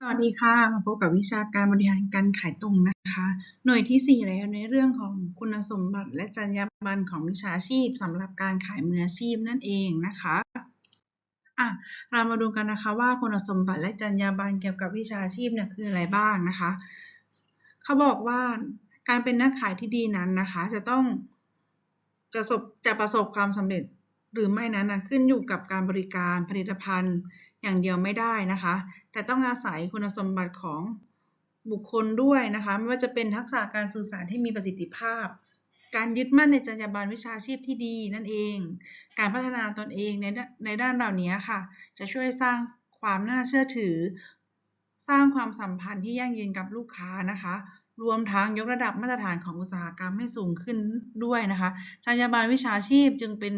สวัสดีค่ะ มาพบกับวิชาการบริหารการขายตรงนะคะ หน่วยที่ 4 แล้วในเรื่องของคุณสมบัติและจรรยาบรรณของวิชาชีพสำหรับการขายมืออาชีพนั่นเองนะคะอะเรามาดูกันนะคะว่าคุณสมบัติและจรรยาบรรณเกี่ยวกับวิชาชีพเนี่ยคืออะไรบ้างนะคะ เขาบอกว่าการเป็นนักขายที่ดีนั้นนะคะ จะต้องจะประสบความสำเร็จหรือไม่นั้นนะขึ้นอยู่กับการบริการผลิตภัณฑ์ อย่างเดียวไม่ได้นะคะ แต่ต้องอาศัยคุณสมบัติของบุคคลด้วยนะคะ ไม่ว่าจะเป็นทักษะการสื่อสารที่มีประสิทธิภาพ การยึดมั่นในจรรยาบรรณวิชาชีพที่ดีนั่นเอง การพัฒนาตนเองในในด้านเหล่านี้ค่ะ จะช่วยสร้างความน่าเชื่อถือ สร้างความสัมพันธ์ที่ยั่งยืนกับลูกค้านะคะ รวมทั้งยกระดับมาตรฐานของอุตสาหกรรมให้สูงขึ้นด้วยนะคะจรรยาบรรณวิชาชีพจึงเป็น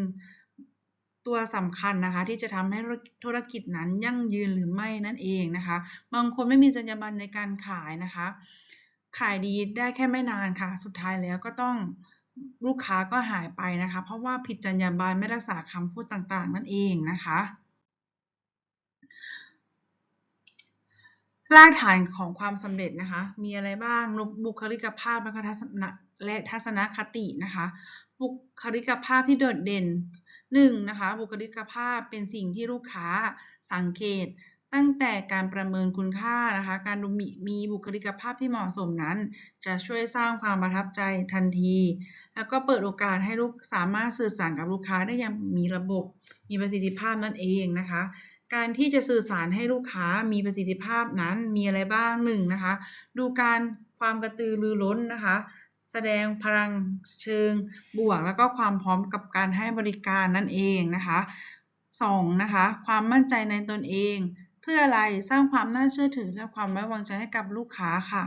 ตัวสำคัญนะคะที่จะทำให้ธุรกิจนั้นยั่งยืนหรือไม่นั่นเองนะคะ บางคนไม่มีจรรยาบรรณในการขายนะคะ ขายดีได้แค่ไม่นานค่ะ สุดท้ายแล้วก็ต้องลูกค้าก็หายไปนะคะ เพราะว่าผิดจรรยาบรรณไม่รักษาคำพูดต่างๆ นั่นเองนะคะรากฐานของความสำเร็จนะคะ มีอะไรบ้างบุคลิกภาพและทัศนและทัศนคตินะคะ บุคลิกภาพที่โดดเด่น หนึ่งนะคะบุคลิกภาพเป็นสิ่งที่ลูกค้าสังเกต ตั้งแต่การประเมินคุณค่านะคะ การดูมีมีบุคลิกภาพที่เหมาะสมนั้น จะช่วยสร้างความประทับใจทันที แล้วก็เปิดโอกาสให้ลูกสามารถสื่อสารกับลูกค้าได้อย่างมีระบบ มีประสิทธิภาพนั่นเองนะคะการที่จะสื่อสารให้ลูกค้ามีประสิทธิภาพนั้นมีอะไรบ้างหนึ่งนะคะ ดูการความกระตือรือร้นนะคะ แสดงพลังเชิงบวก แล้วก็ความพร้อมกับการให้บริการนั่นเองนะคะ 2. นะคะความมั่นใจในตนเอง เพื่ออะไรสร้างความน่าเชื่อถือและความไว้วางใจให้กับลูกค้าค่ะ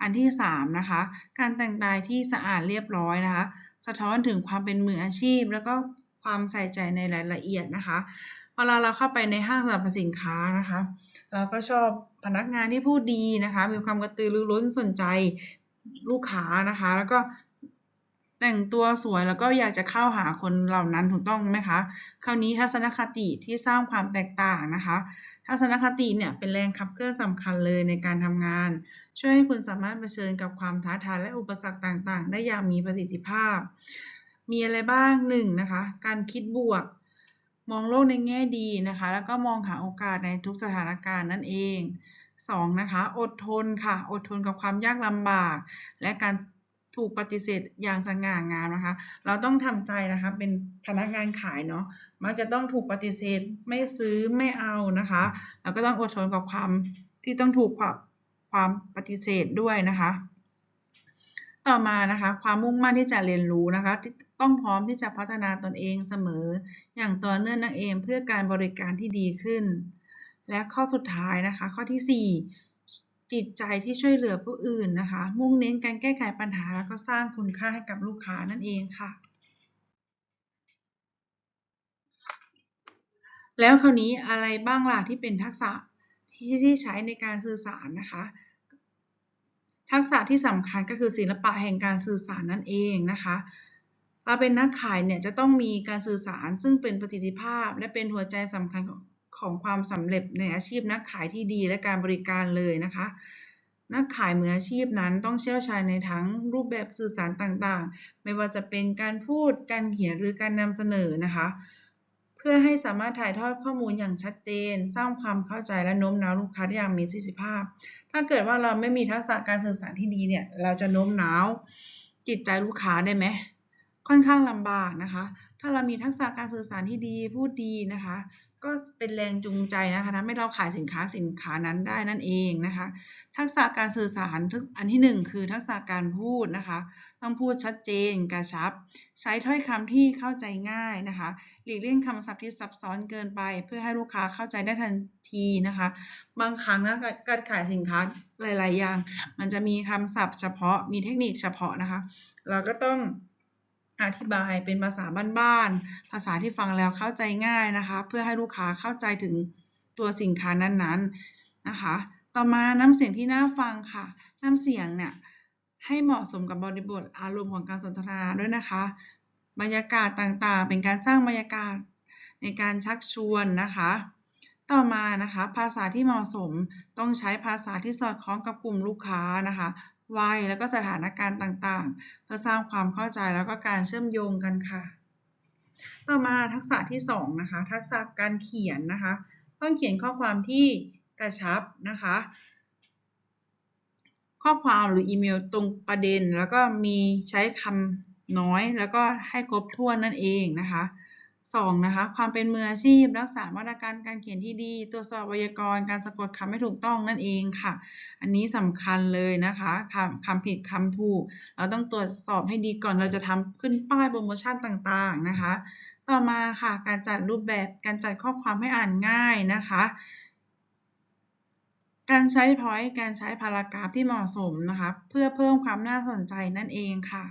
อันที่3นะคะการแต่งกายที่สะอาดเรียบร้อยนะคะ สะท้อนถึงความเป็นมืออาชีพ แล้วก็ความใส่ใจในรายละเอียดนะคะเวลาเราเข้าไปในห้างสรรพสินค้านะคะ เราก็ชอบพนักงานที่พูดดีนะคะ มีความกระตือรือร้นสนใจ ลูกค้านะคะ แล้วก็แต่งตัวสวยแล้วก็อยากจะเข้าหาคนเหล่านั้นถูกต้องไหมคะ คราวนี้ทัศนคติที่สร้างความแตกต่างนะคะ ทัศนคติเนี่ยเป็นแรงขับเคลื่อนสำคัญเลยในการทำงาน ช่วยให้คุณสามารถเผชิญกับความท้าทายและอุปสรรคต่างๆ ได้อย่างมีประสิทธิภาพ มีอะไรบ้างหนึ่งนะคะ การคิดบวก มองโลกในแง่ดีนะคะ แล้วก็มองหาโอกาสในทุกสถานการณ์นั่นเอง 2 นะคะอดทนค่ะ อดทนกับความยากลำบาก และการถูกปฏิเสธอย่างสง่างามนะคะ เราต้องทำใจนะคะ เป็นพนักงานขายเนาะ มักจะต้องถูกปฏิเสธ ไม่ซื้อ ไม่เอานะคะ แล้วก็ต้องอดทนกับความที่ต้องถูกความความปฏิเสธด้วยนะคะ ต่อมานะคะ ความมุ่งมั่นที่จะเรียนรู้นะคะ ต้องพร้อมที่จะพัฒนาตนเองเสมอ อย่างต่อเนื่องนั่นเองเพื่อการบริการที่ดีขึ้น และข้อสุดท้ายนะคะ ข้อที่ 4 จิตใจที่ช่วยเหลือผู้อื่นนะคะ มุ่งเน้นการแก้ไขปัญหาแล้วก็สร้างคุณค่าให้กับลูกค้านั่นเองค่ะ แล้วคราวนี้อะไรบ้างล่ะที่เป็นทักษะที่ที่ใช้ในการสื่อสารนะคะ ทักษะที่สำคัญก็คือศิลปะแห่งการสื่อสารนั่นเองนะคะเราเป็นนักขายเนี่ยจะต้องมีการสื่อสารซึ่งเป็นประสิทธิภาพ และเป็นหัวใจสำคัญของ ของความสำเร็จในอาชีพนักขายที่ดีและการบริการเลยนะคะ นักขายมืออาชีพนั้นต้องเชี่ยวชาญในทั้งรูปแบบสื่อสารต่างๆ ไม่ว่าจะเป็นการพูด การเขียนหรือการนำเสนอนะคะ เพื่อให้สามารถถ่ายทอดข้อมูลอย่างชัดเจน สร้างความเข้าใจและโน้มน้าวลูกค้าได้อย่างมีประสิทธิภาพ ถ้าเกิดว่าเราไม่มีทักษะการสื่อสารที่ดีเนี่ยเราจะโน้มน้าวจิตใจลูกค้าได้ไหมค่อนข้างลำบากนะคะ ถ้าเรามีทักษะการสื่อสารที่ดี พูดดีนะคะ ก็เป็นแรงจูงใจนะคะทำให้เราขายสินค้าสินค้านั้นได้นั่นเองนะคะ ทักษะการสื่อสารอันที่ 1 คือทักษะการพูดนะคะ ต้องพูดชัดเจนกระชับ ใช้ถ้อยคำที่เข้าใจง่ายนะคะ หลีกเลี่ยงคำศัพท์ที่ซับซ้อนเกินไป เพื่อให้ลูกค้าเข้าใจได้ทันทีนะคะ บางครั้งนะการขายสินค้าหลาย ๆ อย่าง มันจะมีคำศัพท์เฉพาะมีเทคนิคเฉพาะนะคะ เราก็ต้อง อธิบายเป็นภาษาบ้านๆ ภาษาที่ฟังแล้วเข้าใจง่ายนะคะ เพื่อให้ลูกค้าเข้าใจถึงตัวสินค้านั้นๆนะคะ ต่อมาน้ำเสียงที่น่าฟังค่ะ น้ำเสียงเนี่ยให้เหมาะสมกับบริบทอารมณ์ของการสนทนาด้วยนะคะ บรรยากาศต่างๆ เป็นการสร้างบรรยากาศในการชักชวนนะคะ ต่อมานะคะ ภาษาที่เหมาะสมต้องใช้ภาษาที่สอดคล้องกับกลุ่มลูกค้านะคะ วัย แล้วก็สถานการณ์ต่างๆ เพื่อสร้างความเข้าใจแล้วก็การเชื่อมโยงกันค่ะ ต่อมาทักษะที่สองนะคะ ทักษะการเขียนนะคะ ต้องเขียนข้อความที่กระชับนะคะ ข้อความหรืออีเมลตรงประเด็น แล้วก็มีใช้คำน้อย แล้วก็ให้ครบถ้วนนั่นเองนะคะ สองนะคะ ความเป็นมืออาชีพ รักษามาตรการการเขียนที่ดี ตรวจสอบไวยากรณ์การสะกดคำให้ถูกต้องนั่นเองค่ะ อันนี้สำคัญเลยนะคะคำคำผิดคำถูก เราต้องตรวจสอบให้ดีก่อนเราจะทำขึ้นป้ายโปรโมชั่นต่างๆนะคะ ต่อมาค่ะการจัดรูปแบบการจัดข้อความให้อ่านง่ายนะคะการใช้ point การใช้พารากราฟที่เหมาะสมนะคะ เพื่อเพิ่มความน่าสนใจนั่นเองค่ะ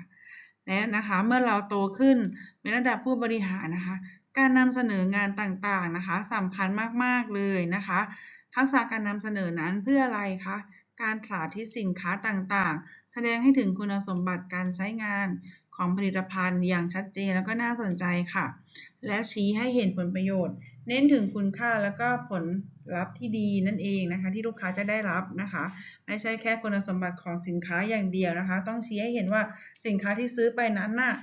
แล้วนะคะเมื่อเราโตขึ้นเป็นระดับผู้บริหารนะคะ การนำเสนองานต่างๆนะคะสำคัญมากๆเลยนะคะ ทักษะการนำเสนอนั้นเพื่ออะไรคะการสาธิตสินค้าต่างๆ แสดงให้ถึงคุณสมบัติการใช้งาน ของผลิตภัณฑ์อย่างชัดเจนแล้วก็น่าสนใจค่ะ และชี้ให้เห็นผลประโยชน์ เน้นถึงคุณค่าแล้วก็ผลลัพธ์ที่ดีนั่นเองนะคะ ที่ลูกค้าจะได้รับนะคะ ไม่ใช่แค่คุณสมบัติของสินค้าอย่างเดียวนะคะ ต้องชี้ให้เห็นว่าสินค้าที่ซื้อไปนั้นน่ะ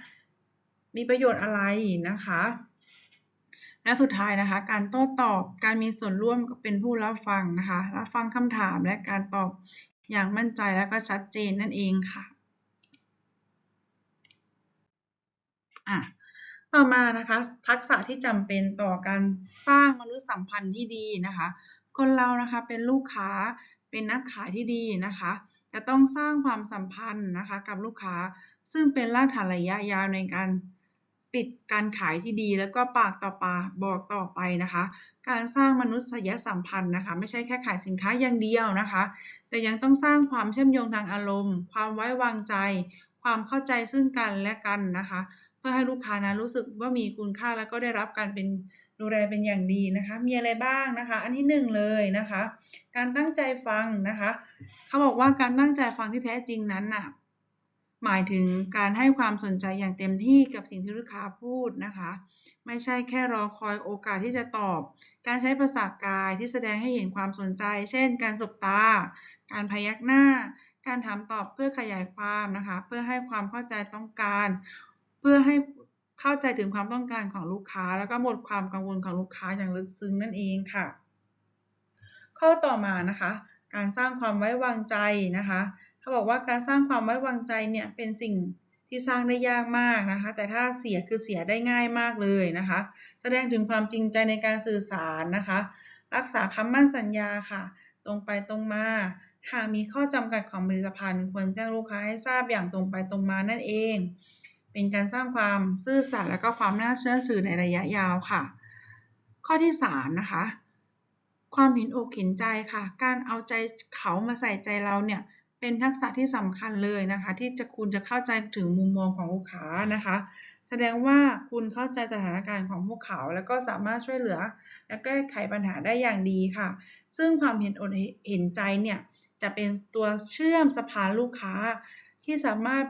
มีประโยชน์อะไรนะคะและสุดท้ายนะคะ การโต้ตอบการมีส่วนร่วมเป็นผู้รับฟังนะคะรับฟังคำถามและการตอบอย่างมั่นใจและก็ชัดเจนนั่นเองค่ะ อะต่อมานะคะทักษะที่จำเป็นต่อการสร้างมนุษยสัมพันธ์ที่ดีนะคะ คนเรานะคะเป็นลูกค้าเป็นนักขายที่ดีนะคะ จะต้องสร้างความสัมพันธ์นะคะกับลูกค้า ซึ่งเป็นรากฐานระยะยาวในการปิดการขายที่ดี แล้วก็ปากต่อปากบอกต่อไปนะคะ การสร้างมนุษยสัมพันธ์นะคะ ไม่ใช่แค่ขายสินค้าอย่างเดียวนะคะ แต่ยังต้องสร้างความเชื่อมโยงทางอารมณ์ ความไว้วางใจ ความเข้าใจซึ่งกันและกันนะคะ พื่อให้ลูกค้านะรู้สึกว่ามีคุณค่าแล้วก็ได้รับการเป็นดูแลเป็นอย่างดีนะคะ มีอะไรบ้างนะคะ อันที่หนึ่งเลยนะคะ การตั้งใจฟังนะคะ เขาบอกว่าการตั้งใจฟังที่แท้จริงนั้นน่ะ หมายถึงการให้ความสนใจอย่างเต็มที่กับสิ่งที่ลูกค้าพูดนะคะ ไม่ใช่แค่รอคอยโอกาสที่จะตอบ การใช้ภาษากายที่แสดงให้เห็นความสนใจ เช่น การสบตา การพยักหน้า การถามตอบเพื่อขยายความนะคะ เพื่อให้ความเข้าใจต้องการ พื่อให้เข้าใจถึงความต้องการของลูกค้า แล้วก็หมดความกังวลของลูกค้าอย่างลึกซึ้งนั่นเองค่ะ ข้อต่อมานะคะ การสร้างความไว้วางใจนะคะเขาบอกว่าการสร้างความไว้วางใจเนี่ยเป็นสิ่งที่สร้างได้ยากมากนะคะ แต่ถ้าเสียคือเสียได้ง่ายมากเลยนะคะ แสดงถึงความจริงใจในการสื่อสารนะคะ รักษาคำมั่นสัญญาค่ะ ตรงไปตรงมาหากมีข้อจำกัดของผลิตภัณฑ์ ควรแจ้งลูกค้าให้ทราบอย่างตรงไปตรงมานั่นเอง เป็นการสร้างความซื่อสัตย์และก็ความน่าเชื่อถือในระยะยาวค่ะ ข้อที่3นะคะ ความเห็นอกเห็นใจค่ะ การเอาใจเขามาใส่ใจเราเนี่ยเป็นทักษะที่สำคัญเลยนะคะ ที่จะคุณจะเข้าใจถึงมุมมองของลูกค้านะคะ แสดงว่าคุณเข้าใจสถานการณ์ของพวกเขา แล้วก็สามารถช่วยเหลือ และแก้ไขปัญหาได้อย่างดีค่ะ ซึ่งความเห็นอกเห็นใจเนี่ยจะเป็นตัวเชื่อมสะพานลูกค้า ที่สามารถ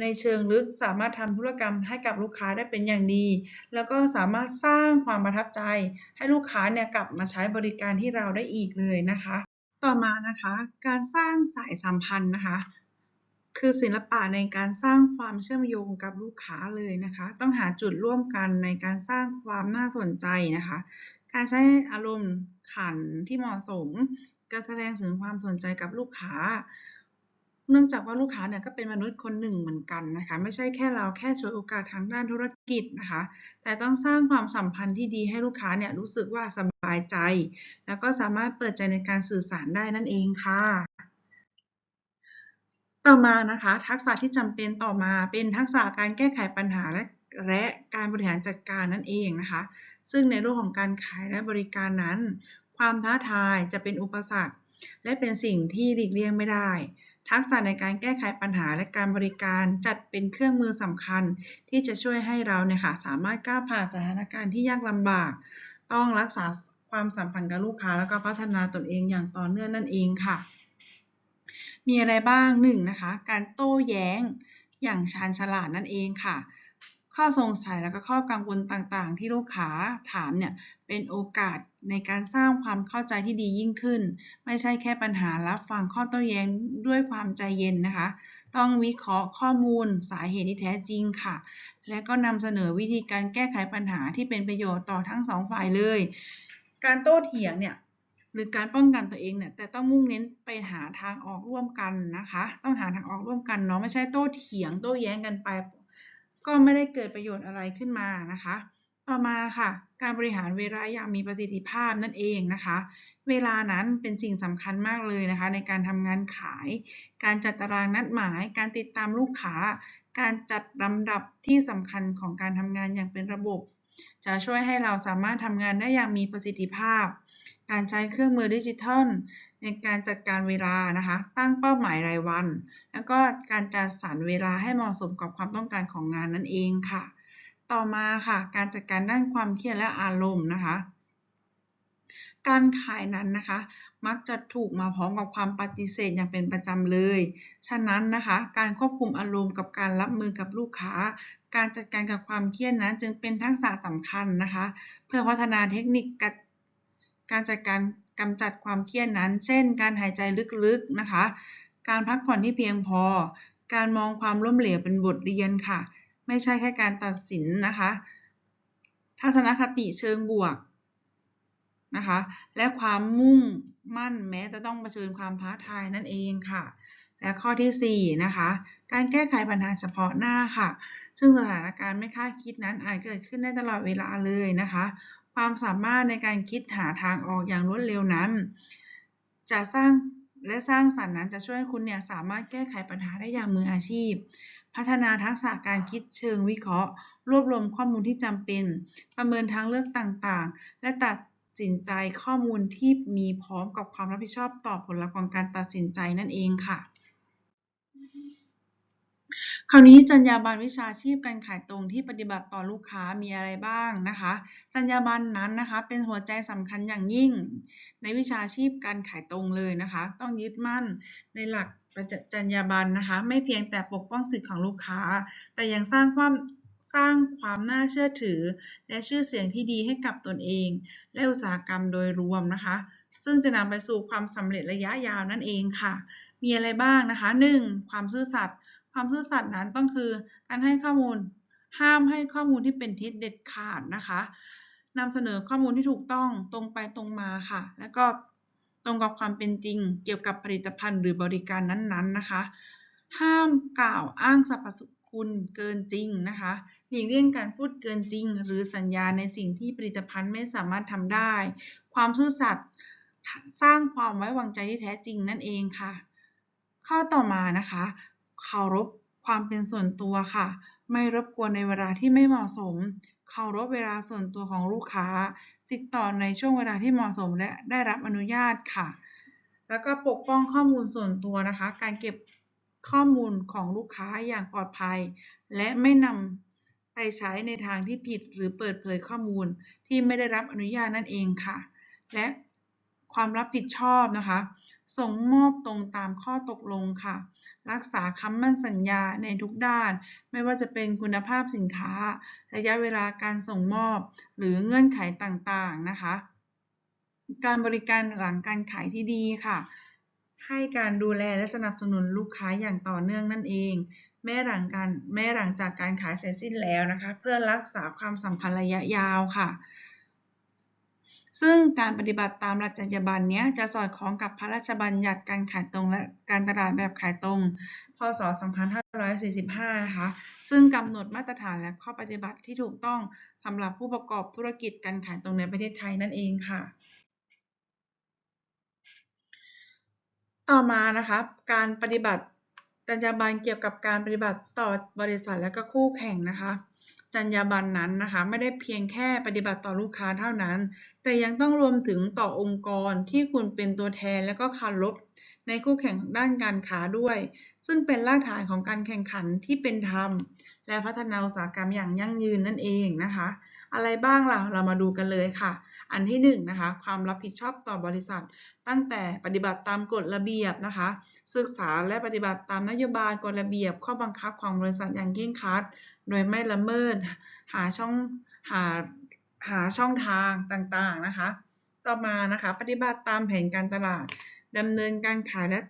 ในเชิงลึกสามารถทำธุรกรรมให้กับลูกค้าได้เป็นอย่างดี แล้วก็สามารถสร้างความประทับใจ ให้ลูกค้าเนี่ยกลับมาใช้บริการที่เราได้อีกเลยนะคะ ต่อมานะคะ การสร้างสายสัมพันธ์นะคะ คือศิลปะในการสร้างความเชื่อมโยงกับลูกค้าเลยนะคะ ต้องหาจุดร่วมกันในการสร้างความน่าสนใจนะคะ การใช้อารมณ์ขันที่เหมาะสม การแสดงถึงความสนใจกับลูกค้า เนื่องจากว่าลูกค้าเนี่ยก็เป็นมนุษย์คนหนึ่งเหมือนกันนะคะ ไม่ใช่แค่เราแค่ช่วยโอกาสทางด้านธุรกิจนะคะ แต่ต้องสร้างความสัมพันธ์ที่ดีให้ลูกค้าเนี่ยรู้สึกว่าสบายใจ แล้วก็สามารถเปิดใจในการสื่อสารได้นั่นเองค่ะต่อมานะคะ ทักษะที่จำเป็นต่อมาเป็นทักษะการแก้ไขปัญหาและและการบริหารจัดการนั่นเองนะคะ ซึ่งในเรื่องของการขายและบริการนั้น ความท้าทายจะเป็นอุปสรรค และเป็นสิ่งที่หลีกเลี่ยงไม่ได้ ทักษะในการแก้ไขปัญหาและการบริการจัดเป็นเครื่องมือสำคัญ ที่จะช่วยให้เราเนี่ยค่ะสามารถก้าวผ่านสถานการณ์ที่ยากลำบาก ต้องรักษาความสัมพันธ์กับลูกค้า แล้วก็พัฒนาตนเองอย่างต่อเนื่องนั่นเองค่ะ มีอะไรบ้างหนึ่งนะคะ การโต้แย้งอย่างชาญฉลาดนั่นเองค่ะ ข้อสงสัยแล้วก็ข้อกังวลต่างๆ ที่ลูกค้าถามเนี่ยเป็นโอกาสในการสร้างความเข้าใจที่ดียิ่งขึ้น ไม่ใช่แค่ปัญหารับฟังข้อโต้แย้งด้วยความใจเย็นนะคะ ต้องวิเคราะห์ข้อมูลสาเหตุที่แท้จริงค่ะ และก็นำเสนอวิธีการแก้ไขปัญหาที่เป็นประโยชน์ต่อทั้งสองฝ่ายเลย การโต้เถียงเนี่ยหรือการป้องกันตัวเองเนี่ยแต่ต้องมุ่งเน้นไปหาทางออกร่วมกันนะคะ ต้องหาทางออกร่วมกันเนาะไม่ใช่โต้เถียงโต้แย้งกันไป ก็ไม่ได้เกิดประโยชน์อะไรขึ้นมานะคะ ต่อมาค่ะ การบริหารเวลาอย่างมีประสิทธิภาพนั่นเองนะคะ เวลานั้นเป็นสิ่งสำคัญมากเลยนะคะ ในการทำงานขาย การจัดตารางนัดหมาย การติดตามลูกค้า การจัดลำดับที่สำคัญของการทำงานอย่างเป็นระบบ จะช่วยให้เราสามารถทำงานได้อย่างมีประสิทธิภาพ การใช้เครื่องมือดิจิทัล ในการจัดการเวลานะคะ ตั้งเป้าหมายรายวัน แล้วก็การจัดสรรเวลาให้เหมาะสมกับความต้องการของงานนั่นเองค่ะ ต่อมาค่ะ การจัดการด้านความเครียดและอารมณ์นะคะ การขายนั้นนะคะ มักจะถูกมาพร้อมกับความปฏิเสธอย่างเป็นประจำเลย ฉะนั้นนะคะ การควบคุมอารมณ์กับการรับมือกับลูกค้าการจัดการกับความเครียดนั้นจึงเป็นทักษะสำคัญนะคะ เพื่อพัฒนาเทคนิคการจัดการ กำจัดความเครียดนั้น เช่น การหายใจลึกๆนะคะ การพักผ่อนที่เพียงพอ การมองความล้มเหลวเป็นบทเรียนค่ะ ไม่ใช่แค่การตัดสินนะคะ ทัศนคติเชิงบวกนะคะ และความมุ่งมั่นแม้จะต้องเผชิญความท้าทายนั่นเองค่ะ และข้อที่4นะคะ การแก้ไขปัญหาเฉพาะหน้าค่ะ ซึ่งสถานการณ์ไม่คาดคิดนั้นอาจเกิดขึ้นได้ตลอดเวลาเลยนะคะ ความสามารถในการคิดหาทางออกอย่างรวดเร็วนั้น จะสร้างและสร้างสรรค์นั้นจะช่วยให้คุณเนี่ยสามารถแก้ไขปัญหาได้อย่างมืออาชีพ พัฒนาทักษะการคิดเชิงวิเคราะห์ รวบรวมข้อมูลที่จำเป็น ประเมินทางเลือกต่างๆ และตัดสินใจข้อมูลที่มีพร้อมกับความรับผิดชอบต่อผลลัพธ์ของการตัดสินใจนั่นเองค่ะ คราวนี้จรรยาบรรณวิชาชีพการขายตรงที่ปฏิบัติต่อลูกค้ามีอะไรบ้างนะคะ จรรยาบรรณนั้นนะคะเป็นหัวใจสำคัญอย่างยิ่ง ในวิชาชีพการขายตรงเลยนะคะ ต้องยึดมั่นในหลักจรรยาบรรณนะคะ ไม่เพียงแต่ปกป้องสิทธิของลูกค้า แต่ยังสร้างความสร้างความน่าเชื่อถือ และชื่อเสียงที่ดีให้กับตนเอง และอุตสาหกรรมโดยรวมนะคะ ซึ่งจะนำไปสู่ความสำเร็จระยะยาวนั่นเองค่ะ มีอะไรบ้างนะคะ 1. ความซื่อสัตย์ ความซื่อสัตย์นั้นต้องคือการให้ข้อมูลห้ามให้ข้อมูลที่เป็นเท็จเด็ดขาดนะคะนำเสนอข้อมูลที่ถูกต้องตรงไปตรงมาค่ะ แล้วก็ตรงกับความเป็นจริง เกี่ยวกับผลิตภัณฑ์หรือบริการนั้นๆนะคะ ห้ามกล่าวอ้างสรรพคุณเกินจริงนะคะหลีกเลี่ยงการพูดเกินจริง หรือสัญญาในสิ่งที่ผลิตภัณฑ์ไม่สามารถทำได้ ความซื่อสัตย์สร้างความไว้วางใจที่แท้จริงนั่นเองค่ะ ข้อต่อมานะคะ เคารพความเป็นส่วนตัวค่ะ ไม่รบกวนในเวลาที่ไม่เหมาะสม เคารพเวลาส่วนตัวของลูกค้า ติดต่อในช่วงเวลาที่เหมาะสมและได้รับอนุญาตค่ะ แล้วก็ปกป้องข้อมูลส่วนตัวนะคะ การเก็บข้อมูลของลูกค้าอย่างปลอดภัย และไม่นำไปใช้ในทางที่ผิดหรือเปิดเผยข้อมูลที่ไม่ได้รับอนุญาตนั่นเองค่ะ และความรับผิดชอบนะคะ ส่งมอบตรงตามข้อตกลงค่ะ รักษาคำมั่นสัญญาในทุกด้าน ไม่ว่าจะเป็นคุณภาพสินค้า ระยะเวลาการส่งมอบ หรือเงื่อนไขต่างๆนะคะ การบริการหลังการขายที่ดีค่ะ ให้การดูแลและสนับสนุนลูกค้าอย่างต่อเนื่องนั่นเองแม้หลังการแม้หลังจากการขายเสร็จสิ้นแล้วนะคะ เพื่อรักษาความสัมพันธ์ระยะยาวค่ะ ซึ่งการปฏิบัติตามหลักจรรยาบรรณนี้จะสอดคล้องกับพระราชบัญญัติการขายตรงและการตลาดแบบขายตรง พศ 2545 นะคะ ซึ่งกำหนดมาตรฐานและข้อปฏิบัติที่ถูกต้องสำหรับผู้ประกอบธุรกิจการขายตรงในประเทศไทยนั่นเองค่ะต่อมานะคะการปฏิบัติจรรยาบรรณเกี่ยวกับการปฏิบัติต่อบริษัทและก็คู่แข่งนะคะ จรรยาบรรณนั้นนะคะ ไม่ได้เพียงแค่ปฏิบัติต่อลูกค้าเท่านั้น แต่ยังต้องรวมถึงต่อองค์กรที่คุณเป็นตัวแทนและก็คารพในคู่แข่งด้านการค้าด้วย ซึ่งเป็นรากฐานของการแข่งขันที่เป็นธรรม และพัฒนาอุตสาหกรรมอย่างยั่งยืนนั่นเองนะคะ อะไรบ้างล่ะเรามาดูกันเลยค่ะ อันที่หนึ่งนะคะความรับผิดชอบต่อบริษัท ตั้งแต่ปฏิบัติตามกฎระเบียบนะคะ ศึกษาและปฏิบัติตามนโยบายกฎระเบียบ ข้อบังคับของบริษัทอย่างเคร่งครัด โดยไม่ละเมิด หาช่องหาหาช่องทางต่างๆนะคะ ต่อมานะคะ ปฏิบัติตามแผนการตลาดดำเนินการขายและ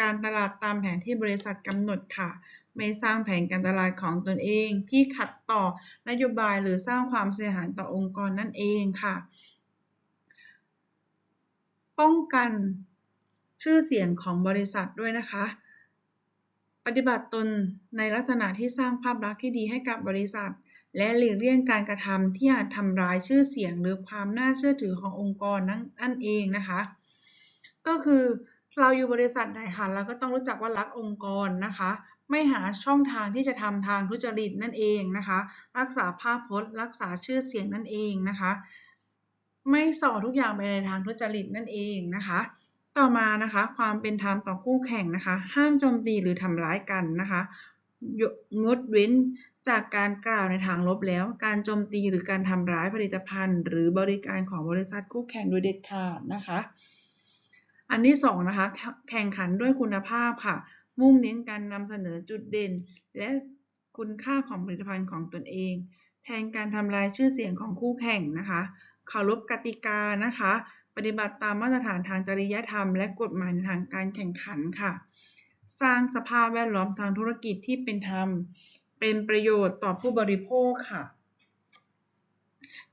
การตลาดตามแผนที่บริษัทกำหนดค่ะ ไม่สร้างแผนการตลาดของตนเองที่ขัดต่อนโยบายหรือสร้างความเสียหายต่อองค์กรนั่นเองค่ะ ป้องกันชื่อเสียงของบริษัทด้วยนะคะ ปฏิบัติตนในลักษณะที่สร้างภาพลักษณ์ที่ดีให้กับบริษัท และหลีกเลี่ยงการกระทำที่อาจทำร้ายชื่อเสียงหรือความน่าเชื่อถือขององค์กรนั่นนั่นเองนะคะ ก็คือ เราอยู่บริษัทไหนคะเราก็ต้องรู้จักว่ารักองค์กรนะคะ ไม่หาช่องทางที่จะทำทางทุจริตนั่นเองนะคะ รักษาภาพพจน์ รักษาชื่อเสียงนั่นเองนะคะ ไม่ส่อทุกอย่างไปในทางทุจริตนั่นเองนะคะ ต่อมานะคะ ความเป็นธรรมต่อคู่แข่งนะคะ ห้ามโจมตีหรือทำร้ายกันนะคะงดเว้นจากการกล่าวในทางลบแล้ว การโจมตีหรือการทำร้ายผลิตภัณฑ์ หรือบริการของบริษัทคู่แข่งโดยเด็ดขาดนะคะ อันที่สองนะคะแข่งขันด้วยคุณภาพค่ะ มุ่งเน้นการนำเสนอจุดเด่น และคุณค่าของผลิตภัณฑ์ของตนเอง แทนการทำลายชื่อเสียงของคู่แข่งนะคะเคารพกติกานะคะ ปฏิบัติตามมาตรฐานทางจริยธรรม และกฎหมายในทางการแข่งขันค่ะ สร้างสภาพแวดล้อมทางธุรกิจที่เป็นธรรม เป็นประโยชน์ต่อผู้บริโภคค่ะ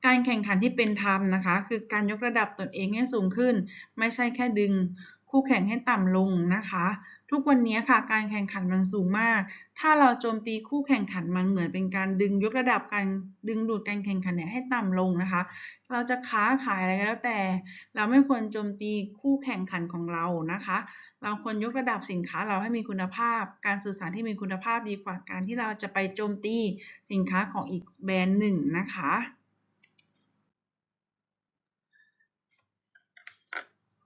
การแข่งขันที่เป็นธรรมนะคะ คือการยกระดับตนเองให้สูงขึ้น ไม่ใช่แค่ดึงคู่แข่งให้ต่ำลงนะคะ ทุกวันนี้ค่ะการแข่งขันมันสูงมาก ถ้าเราโจมตีคู่แข่งขันมันเหมือนเป็นการดึงยกระดับการดึงดูดการแข่งขันเนี่ยให้ต่ำลงนะคะ เราจะค้าขายอะไรก็แล้วแต่ เราไม่ควรโจมตีคู่แข่งขันของเรานะคะ เราควรยกระดับสินค้าเราให้มีคุณภาพ การสื่อสารที่มีคุณภาพดีกว่าการที่เราจะไปโจมตีสินค้าของอีกแบรนด์หนึ่งนะคะ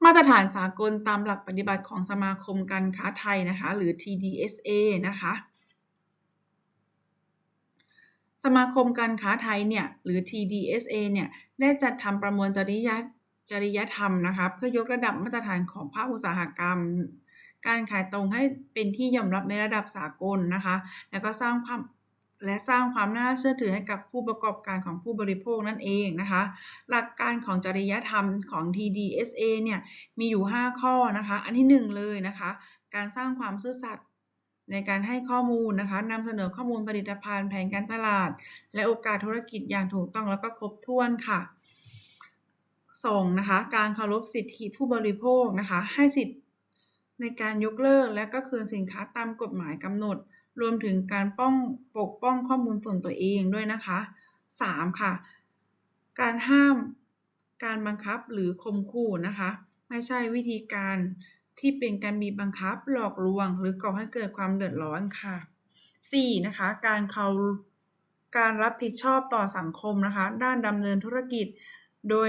มาตรฐานสากลตามหลักปฏิบัติของสมาคมการค้าไทยนะคะ หรือ TDSA นะคะสมาคมการค้าไทยเนี่ยหรือ TDSA เนี่ยได้จัดทำประมวลจริยจริยธรรมนะคะเพื่อยกระดับมาตรฐานของภาคอุตสาหกรรม การขายตรงให้เป็นที่ยอมรับในระดับสากลนะคะ แล้วก็สร้างความ และสร้างความน่าเชื่อถือให้กับผู้ประกอบการของผู้บริโภคนั่นเองนะคะ หลักการของจริยธรรมของ TDSA เนี่ยมีอยู่ 5 ข้อนะคะ อันที่ 1 เลยนะคะ การสร้างความซื่อสัตย์ในการให้ข้อมูลนะคะนำเสนอข้อมูลผลิตภัณฑ์แผนการตลาด และโอกาสธุรกิจอย่างถูกต้องแล้วก็ครบถ้วนค่ะ 2. นะคะ การเคารพสิทธิผู้บริโภคนะคะ ให้สิทธิในการยกเลิกและก็คืนสินค้าตามกฎหมายกำหนด รวมถึงการป้องปกป้องข้อมูลส่วนตัวเองด้วยนะคะ 3. ค่ะ การห้ามการบังคับหรือข่มขู่นะคะ ไม่ใช่วิธีการที่เป็นการบีบบังคับหลอกลวง หรือก่อให้เกิดความเดือดร้อนค่ะ 4. นะคะ การเขาการรับผิดชอบต่อสังคมนะคะ ด้านดำเนินธุรกิจ โดย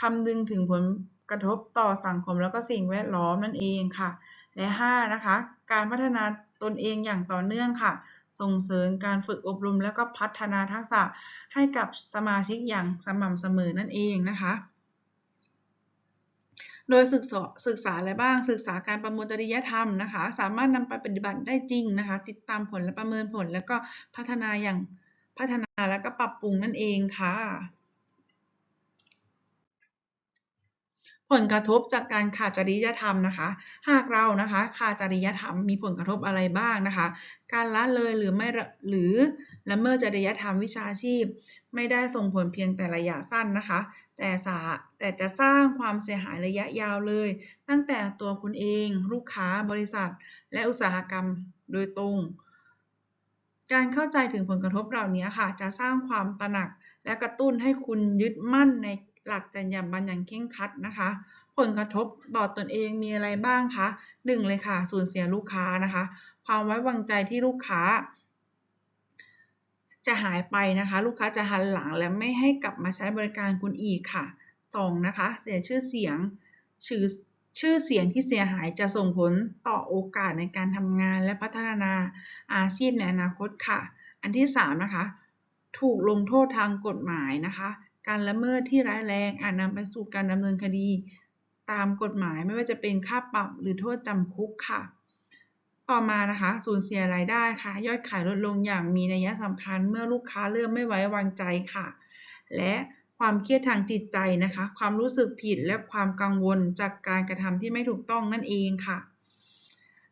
คำนึงถึงผลกระทบต่อสังคมแล้วก็สิ่งแวดล้อมนั่นเองค่ะ และ 5. นะคะ การพัฒนา ตนเองอย่างต่อเนื่องค่ะ ส่งเสริมการฝึกอบรม แล้วก็พัฒนาทักษะให้กับสมาชิกอย่างสม่ำเสมอนั่นเองนะคะ โดยศึกษาศึกษาอะไรบ้างศึกษาการประมวลจริยธรรมนะคะ สามารถนำไปปฏิบัติได้จริงนะคะ ติดตามผลและประเมินผล แล้วก็พัฒนาอย่างพัฒนาแล้วก็ปรับปรุงนั่นเองค่ะ ผลกระทบจากการขาดจริยธรรมนะคะ หากเรานะคะขาดจริยธรรมมีผลกระทบอะไรบ้างนะคะ การละเลยหรือไม่หรือละเมิดจริยธรรมวิชาชีพ ไม่ได้ส่งผลเพียงแต่ระยะสั้นนะคะ แต่สาแต่จะสร้างความเสียหายระยะยาวเลย ตั้งแต่ตัวคุณเอง ลูกค้าบริษัท และอุตสาหกรรมโดยตรง การเข้าใจถึงผลกระทบเหล่านี้ค่ะ จะสร้างความตระหนักและกระตุ้นให้คุณยึดมั่นใน หลักจรรยาบรรณอย่างเคร่งครัดนะคะ ผลกระทบต่อตอนเองมีอะไรบ้างคะหนึ่งเลยค่ะ สูญเสียลูกค้านะคะ ความไว้วางใจที่ลูกค้า จะหายไปนะคะ ลูกค้าจะหันหลังและไม่ให้กลับมาใช้บริการคุณอีกค่ะ 2. นะคะ เสียชื่อเสียงชื่อชื่อเสียงที่เสียหายจะส่งผลต่อโอกาสในการทำงานและพัฒนาอาชีพในอนาคตค่ะ อันที่ 3 นะคะ ถูกลงโทษทางกฎหมายนะคะ การละเมิดที่ร้ายแรงอาจนำไปสู่การดำเนินคดี ตามกฎหมายไม่ว่าจะเป็นค่าปรับหรือโทษจำคุกค่ะ ต่อมานะคะ สูญเสียรายได้ค่ะ ยอดขายลดลงอย่างมีนัยสำคัญเมื่อลูกค้าเริ่มไม่ไว้วางใจค่ะ และความเครียดทางจิตใจนะคะ ความรู้สึกผิดและความกังวลจากการกระทำที่ไม่ถูกต้องนั่นเองค่ะ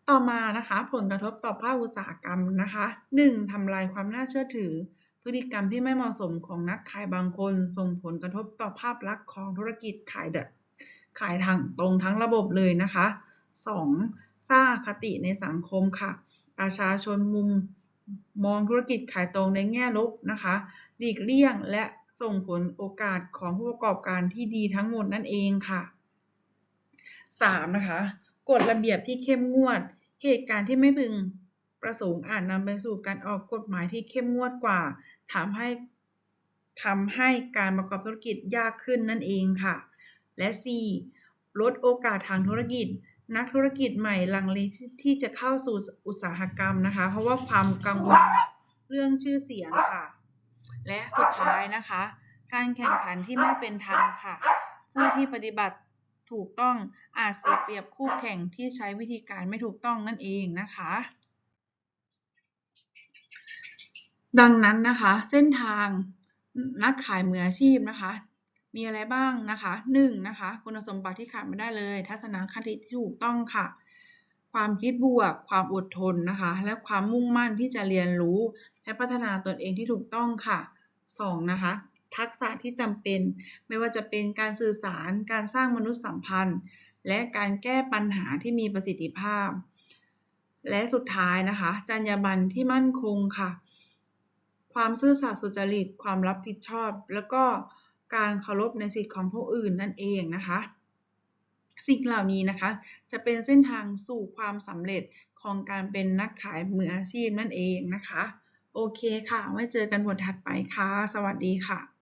ต่อมานะคะ ผลกระทบต่อภาคอุตสาหกรรมนะคะ 1. ทำลายความน่าเชื่อถือ พฤติกรรมที่ไม่เหมาะสมของนักขายบางคน ส่งผลกระทบต่อภาพลักษณ์ของธุรกิจขายเดขายทางตรงทั้งระบบเลยนะคะ 2. สร้างคติในสังคมค่ะ ประชาชนมุมมองธุรกิจขายตรงในแง่ลบนะคะหลีกเลี่ยงและส่งผลโอกาสของผู้ประกอบการที่ดีทั้งหมดนั่นเองค่ะ 3. นะคะกฎระเบียบที่เข้มงวด เหตุการณ์ที่ไม่พึง ประสงค์อาจนำไปสู่การออกกฎหมายที่เข้มงวดกว่าทำให้ทำให้การประกอบธุรกิจยากขึ้นนั่นเองค่ะ และ 4. ลดโอกาสทางธุรกิจ นักธุรกิจใหม่ลังเลที่จะเข้าสู่อุตสาหกรรมนะคะ เพราะว่าความกังวลเรื่องชื่อเสียงค่ะ และสุดท้ายนะคะ การแข่งขันที่ไม่เป็นธรรมค่ะ ผู้ที่ปฏิบัติถูกต้องอาจเสียเปรียบคู่แข่งที่ใช้วิธีการไม่ถูกต้องนั่นเองนะคะ ดังนั้นนะคะ เส้นทางนักขายมืออาชีพนะคะ มีอะไรบ้างนะคะหนึ่งนะคะ คุณสมบัติที่ขาดไม่ได้เลย ทัศนคติที่ถูกต้องค่ะ ความคิดบวก ความอดทนนะคะ และความมุ่งมั่นที่จะเรียนรู้ และพัฒนาตนเองที่ถูกต้องค่ะสองนะคะ ทักษะที่จำเป็น ไม่ว่าจะเป็นการสื่อสาร การสร้างมนุษยสัมพันธ์ และการแก้ปัญหาที่มีประสิทธิภาพ และสุดท้ายนะคะ จรรยาบรรณที่มั่นคงค่ะ ความซื่อสัตย์สุจริต ความรับผิดชอบ แล้วก็การเคารพในสิทธิของผู้อื่นนั่นเองนะคะ สิ่งเหล่านี้นะคะ จะเป็นเส้นทางสู่ความสำเร็จของการเป็นนักขายมืออาชีพนั่นเองนะคะ โอเคค่ะ ไว้เจอกันบทถัดไปค่ะ สวัสดีค่ะ